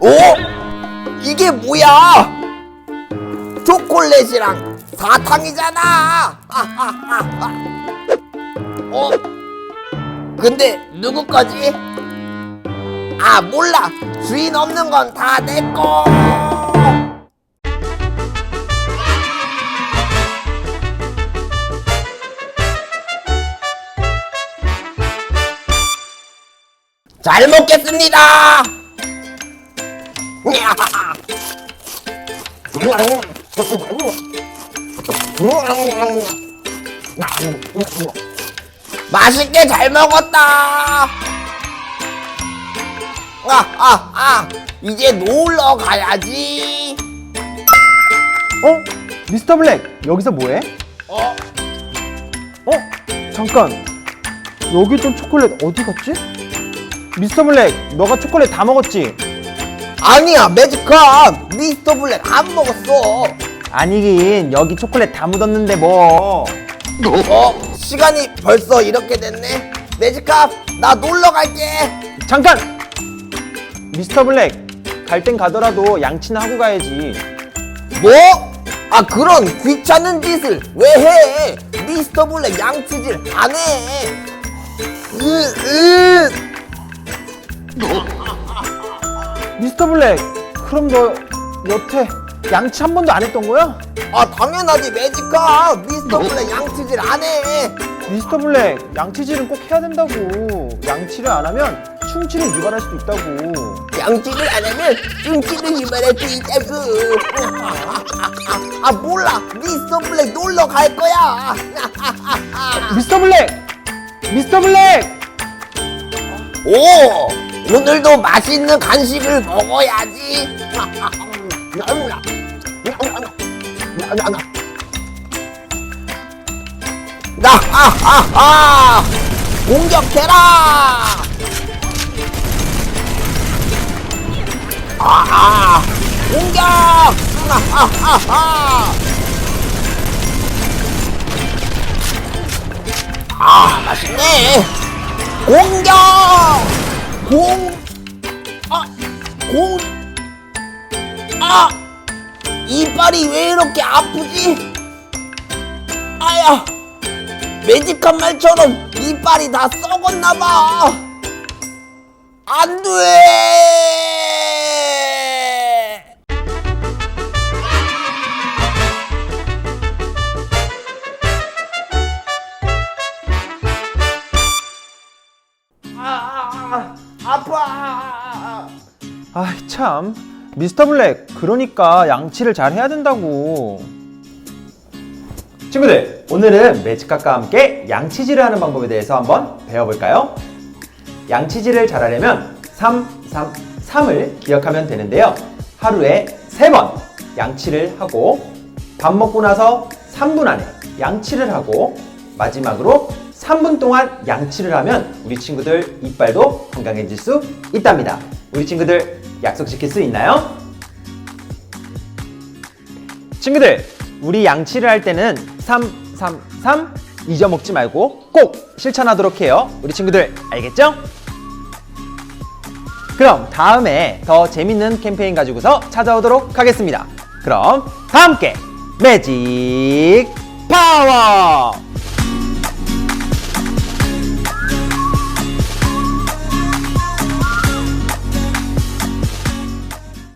오? 이게 뭐야? 초콜릿이랑 사탕이잖아. 어? 근데 누구 거지? 아 몰라. 주인 없는 건 다 내 거. 잘 먹겠습니다. 맛있게 잘 먹었다. 아, 아, 아, 이제 놀러 가야지. 어? 미스터 블랙 여기서 뭐해? 어, 어? 잠깐 여기 있던 초콜릿 어디 갔지? 미스터 블랙 너가 초콜릿 다 먹었지? 아니야, 매직컵. 미스터 블랙 안 먹었어. 아니긴 여기 초콜릿 다 묻었는데 뭐 어, 시간이 벌써 이렇게 됐네. 매직컵, 나 놀러 갈게. 잠깐! 미스터 블랙 갈 땐 가더라도 양치는 하고 가야지 뭐? 아 그런 귀찮은 짓을 왜 해? 미스터 블랙 양치질 안 해. 으, 으. 미스터 블랙 그럼 너 여태 양치 한 번도 안 했던 거야? 아 당연하지 매직카 미스터 블랙 양치질 안 해. 미스터 블랙 양치질은 꼭 해야 된다고 양치를 안 하면 충치를 유발할 수도 있다고 양치를 안 하면 춤치를 유발할 수 있다고. 아 몰라 미스터 블랙 놀러 갈 거야. 미스터 블랙! 미스터 블랙! 오 오늘도 맛있는 간식을 먹어야지. 나하하하 공격해라. 아 아 공격. 하하하하. 아 맛있네. 공격! 공, 아, 공, 아, 이빨이 왜 이렇게 아프지? 아야, 매직한 말처럼 이빨이 다 썩었나봐. 안 돼! 아파. 아이 참 미스터 블랙 그러니까 양치를 잘 해야 된다고 친구들 오늘은 매직각과 함께 양치질을 하는 방법에 대해서 한번 배워볼까요? 양치질을 잘하려면 3, 3, 3을 기억하면 되는데요 하루에 3번 양치를 하고 밥 먹고 나서 3분 안에 양치를 하고 마지막으로 3분 동안 양치를 하면 우리 친구들 이빨도 건강해질 수 있답니다. 우리 친구들 약속 지킬 수 있나요? 친구들, 우리 양치를 할 때는 3, 3, 3 잊어먹지 말고 꼭 실천하도록 해요. 우리 친구들 알겠죠? 그럼 다음에 더 재밌는 캠페인 가지고서 찾아오도록 하겠습니다. 그럼 다 함께 매직 파워!